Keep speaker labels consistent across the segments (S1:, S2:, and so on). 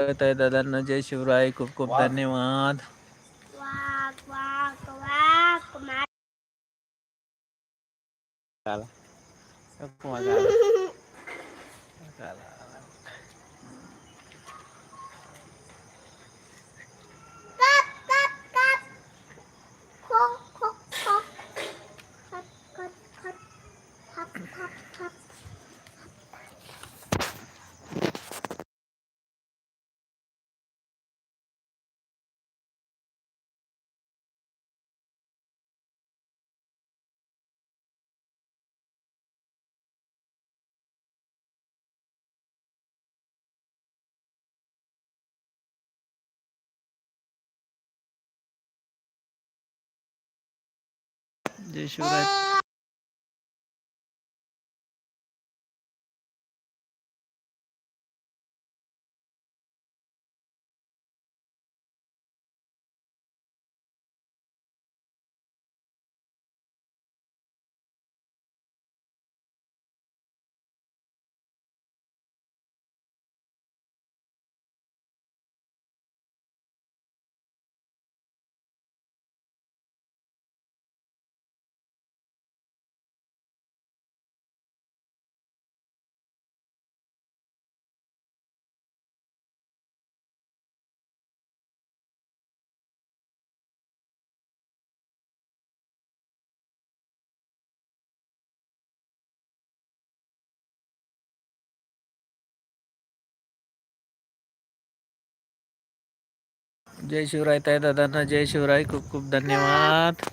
S1: ताई दादांना. जय शिवराय. खूप खूप धन्यवाद. झाला
S2: कप कप कप खो खो खो खप खप खप खप खप खप
S1: जय शिवराय जय शिवराय ताई दादांना जय शिवराय खूप खूप धन्यवाद.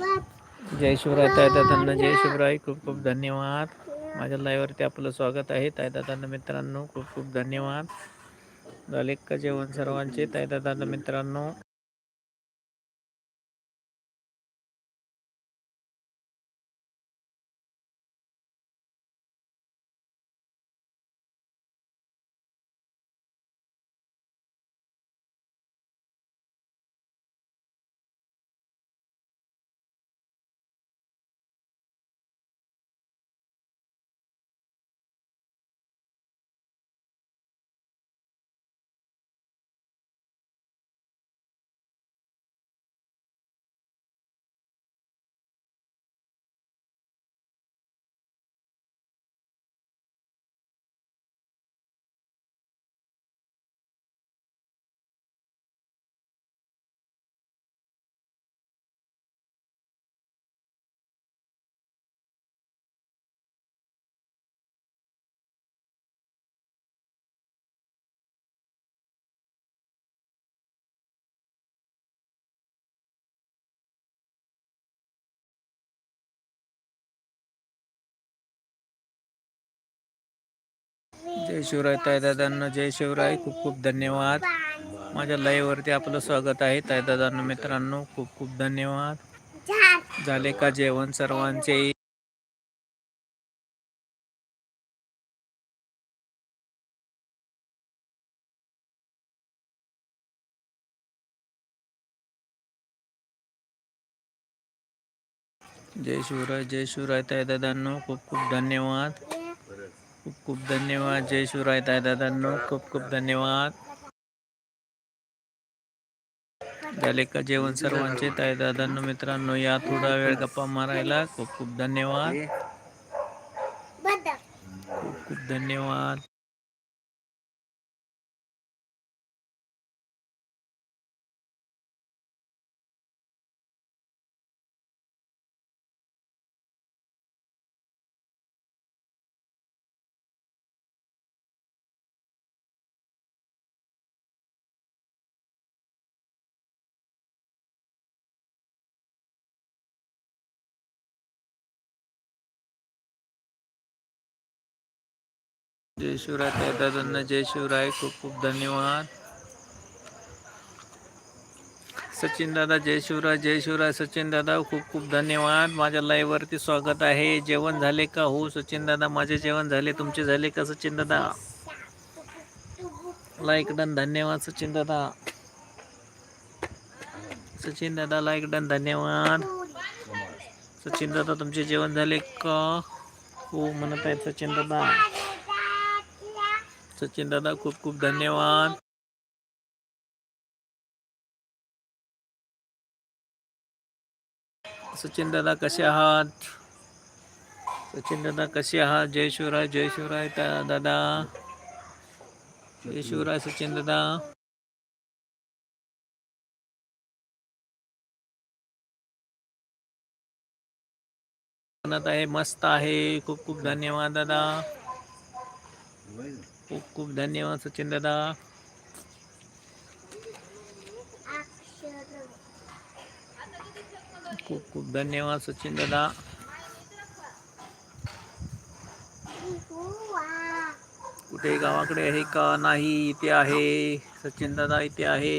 S1: जय शिवराय ताई दादांना जय शिवराय. खूप खूप धन्यवाद. माझ्या लाईव्हवरती आपलं स्वागत आहे. तायदादांना मित्रांनो खूप खूप धन्यवाद. झाले का जेवण सर्वांचे? ताई मित्रांनो जय शिवराय तायदादांना जय शिवराय खूप खूप धन्यवाद. माझ्या लाईव्हवरती आपलं स्वागत आहे. तायदादांना मित्रांनो खूप खूप धन्यवाद. झाले का जेवण सर्वांचे? जय शिवराय जय शिवराय तायदादांनो खूप खूप धन्यवाद. खूप खूप धन्यवाद. जय शिवराय ताई दादांनो खूप खूप धन्यवाद. झाले का जेवण सर्वांचे? ताई दादांनो मित्रांनो या थोडा वेळ गप्पा मारायला खूप खूप धन्यवाद. खूप खूप धन्यवाद. जय शिवराय त्या दादांना जय शिवराय. खूप खूप धन्यवाद. सचिन दादा जय शिवराय जय शिवराय. सचिन दादा खूप खूप धन्यवाद. माझ्या लाईव्हवरती स्वागत आहे. जेवण झाले का? हो सचिन दादा माझे जेवण झाले. तुमचे झाले का सचिन दादा? लाईक डन धन्यवाद सचिन दादा. सचिन दादा लाईक डन धन्यवाद. सचिन दादा तुमचे जेवण झाले का? हो म्हणत आहेत सचिन दादा. सचिन दादा खूप खूप धन्यवाद. सचिन दादा कसे आहात? सचिन दादा कसे आहात? जय शिवराय जय शिवराय दादा. जय शिवराय सचिन दादा. आहे मस्त आहे. खूप खूप धन्यवाद दादा. खूप खूप धन्यवाद सचिन दादा खूप खूप धन्यवाद सचिन दादा कुठे गावाकडे आहे का? नाही इथे आहे. सचिन दादा इथे आहे.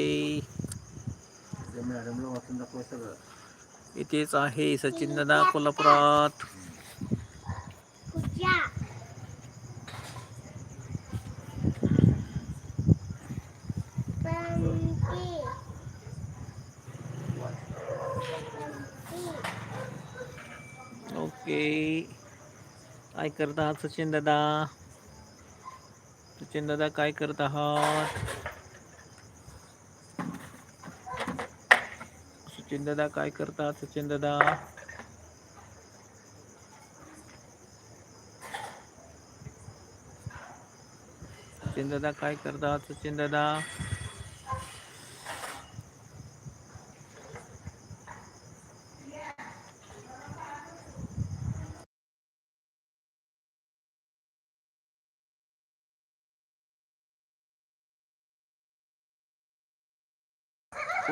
S1: इथेच आहे सचिन दादा कोल्हापुरात
S2: कुठच्या पंती
S1: ओके काय करत आहात सचिन दादा? सचिन दादा काय करत आहात? सचिन दादा काय करत आहात सचिन दादा? सचिन दादा काय करत आहात सचिन दादा?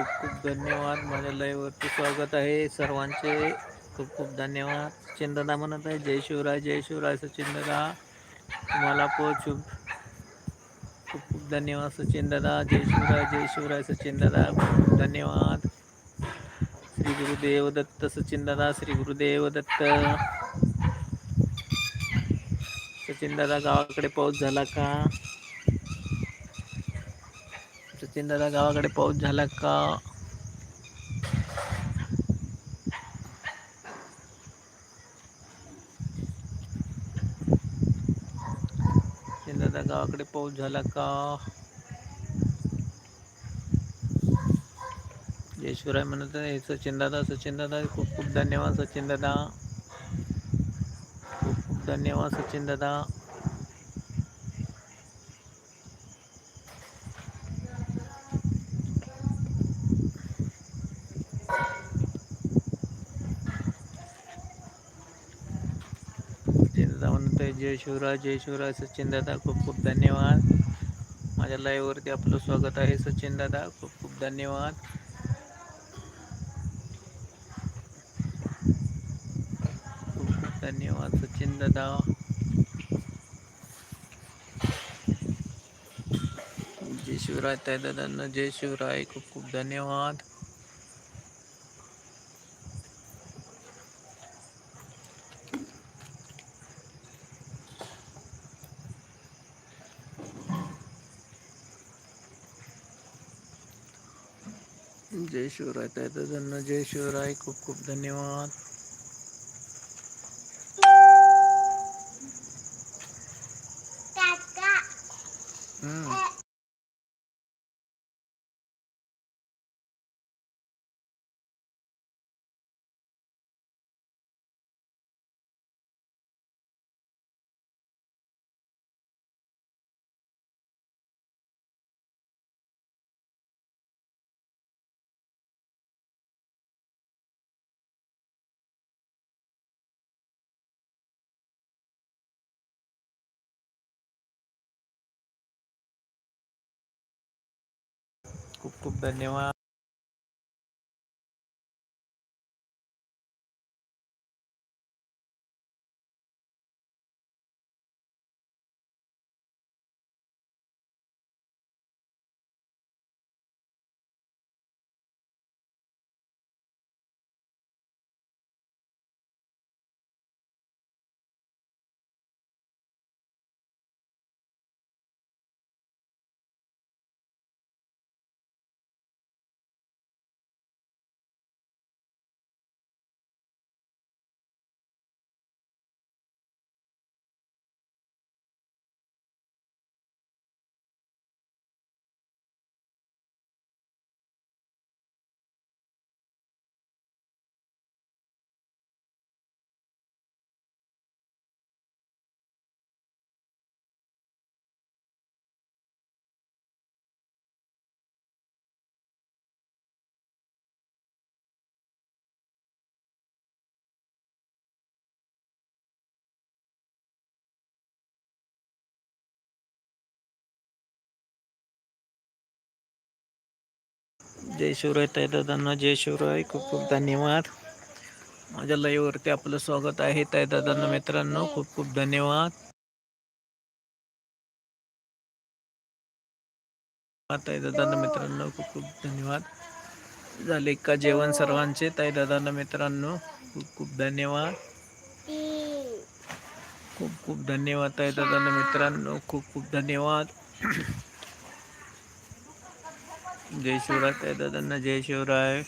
S1: खूप खूप धन्यवाद. माझ्या लाईव्ह स्वागत आहे. सर्वांचे खूप खूप धन्यवाद. चंद्रदा म्हणत आहे. जय शिवराय जय शिवराय सचिंददा तुम्हाला पोच खूप खूप धन्यवाद सचिंददा जय शिवराय जय शिवराय सचिंददा खूप खूप धन्यवाद. श्री गुरुदेव दत्त सचिंददा श्री गुरुदेव दत्त. सचिंददा गावाकडे पाऊस झाला का? सचिन दादा गावाकडे पाऊस झाला का? सचिन दादा गावाकडे पाऊस झाला का? जयशिवराय म्हणत आहे सचिन दादा सचिन दादा खूप खूप धन्यवाद सचिन दादा खूप खूप धन्यवाद सचिन दादा आहे जय शिवराय जय शिवराय सचिन दादा, खूप खूप धन्यवाद. माझ्या लाईव्ह वरती आपलं स्वागत आहे सचिन दादा, खूप खूप धन्यवाद. खूप खूप धन्यवाद सचिन दादा. जय शिवराय ताई दादांना, जय शिवराय, खूप खूप धन्यवाद. जय शिवराय. ताई दादांना जय शिवराय. खूप खूप धन्यवाद. खूप खूप धन्यवाद. जय शिवराय ताई दादांना जय शिवराय खूप खूप धन्यवाद. माझ्या लाईव्हवरती आपलं स्वागत आहे. ताई दादांना मित्रांनो खूप खूप धन्यवाद. ताई दादांना मित्रांनो खूप खूप धन्यवाद. झाले का जेवण सर्वांचे? ताई दादांना मित्रांनो खूप खूप धन्यवाद. खूप खूप धन्यवाद ताई दादांना मित्रांनो खूप खूप धन्यवाद. जय शिवराय काय दादांना जय शिवराय.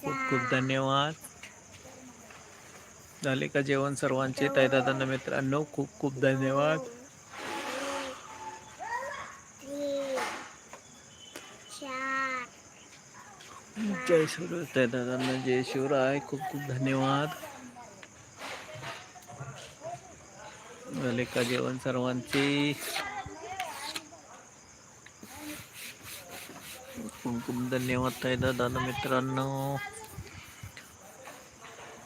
S1: खूप खूप धन्यवाद. झाले का जेवण सर्वांचे? ताई दादांना मित्रांनो खूप खूप धन्यवाद. जय शिवराय ताई दादांना जय शिवराय. खूप खूप धन्यवाद. झाले का जेवण सर्वांचे? खूप खूप धन्यवाद ताई दादा मित्रांनो.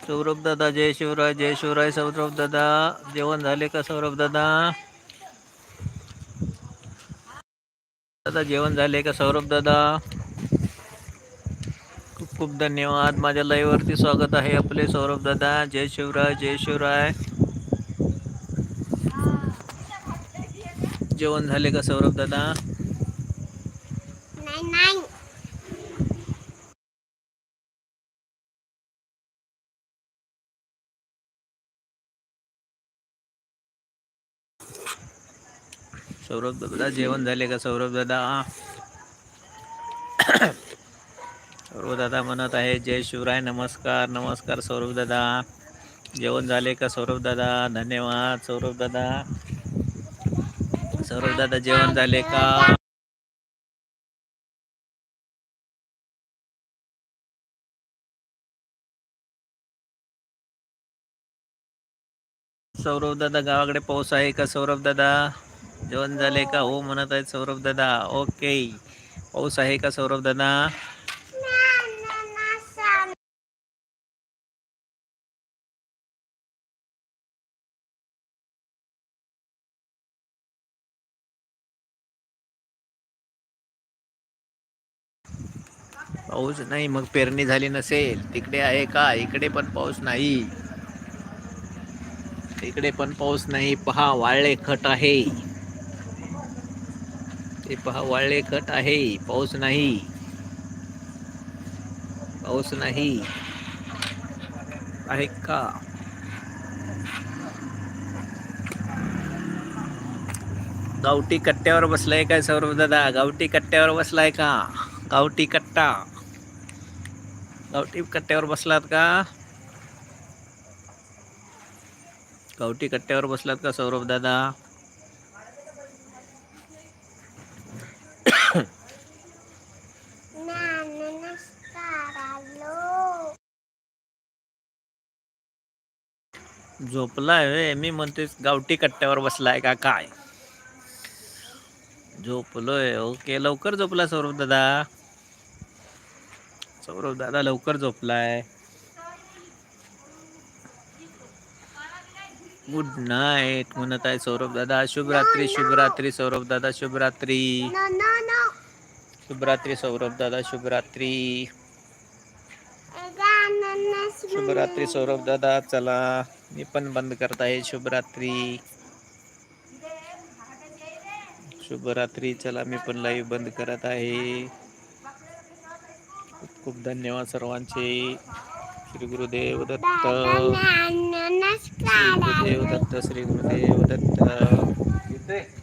S1: सौरभ दादा जय शिवराय जय शिवराय. सौरभ दादा जेवण झाले का सौरभ दादा? दादा जेवण झाले का सौरभ दादा? खूप खूप धन्यवाद. माझ्या लाईव्ह वरती स्वागत आहे आपले सौरभ दादा. जय शिवराय जय शिवराय. जेवण झाले का सौरभ दादा
S2: नाही नाही
S1: सौरभ दादा जेवण झाले का सौरभ दादा? सौरभ दादा म्हणत आहे जय शिवराय नमस्कार नमस्कार सौरभ दादा. जेवण झाले का सौरभ दादा? धन्यवाद सौरभ दादा. सौरभ दादा जेवण झाले का? सौरभ दादा गावाकडे पाऊस आहे का सौरभ दादा? जेवण झाले का? हो म्हणत आहेत सौरभ दादा. ओके. पाऊस आहे का सौरभ दादा? पाऊस नाही मग पेरणी झाली नसेल. तिकडे आहे का? इकडे पण पाऊस नाही. इकडे पण पाऊस नाही. पहा वाळले खट आहे. ते पहा वाळले खट आहे. पाऊस नाही. पाऊस नाही. आहे का? गावठी कट्ट्यावर बसलाय काय सौरभ दादा? गावठी कट्ट्यावर बसलाय का? गावठी कट्टा. गावठी कट्ट्यावर बसलात का? गावठी कट्ट्यावर बसलात का सौरभ दादा
S2: नमस्कार हॅलो
S1: झोपलाय? मी म्हणते गावठी कट्ट्यावर बसलाय का काय? झोपलोय. ओके लवकर झोपला सौरभ दादा. सौरभ दादा लवकर झोपलाय. गुड नाईट म्हणत आहे सौरभ दादा. शुभरात्री शुभरात्री सौरभ दादा शुभरात्री. शुभरात्री सौरभ दादा शुभरात्री. शुभरात्री सौरभ दादा चला. मी पण बंद करत आहे शुभरात्री शुभरात्री चला मी पण लाईव्ह बंद करत आहे खूप खूप धन्यवाद सर्वांचे श्री गुरुदेव दत्त श्री गुरुदेव दत्त श्री गुरुदेव दत्त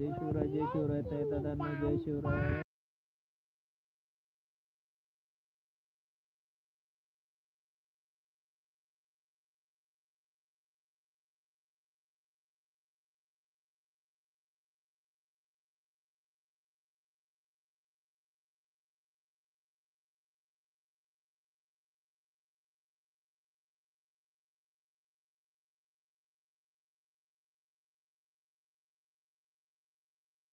S1: जय शिवराय जय शिवराय ताई दादांना जय शिवराय.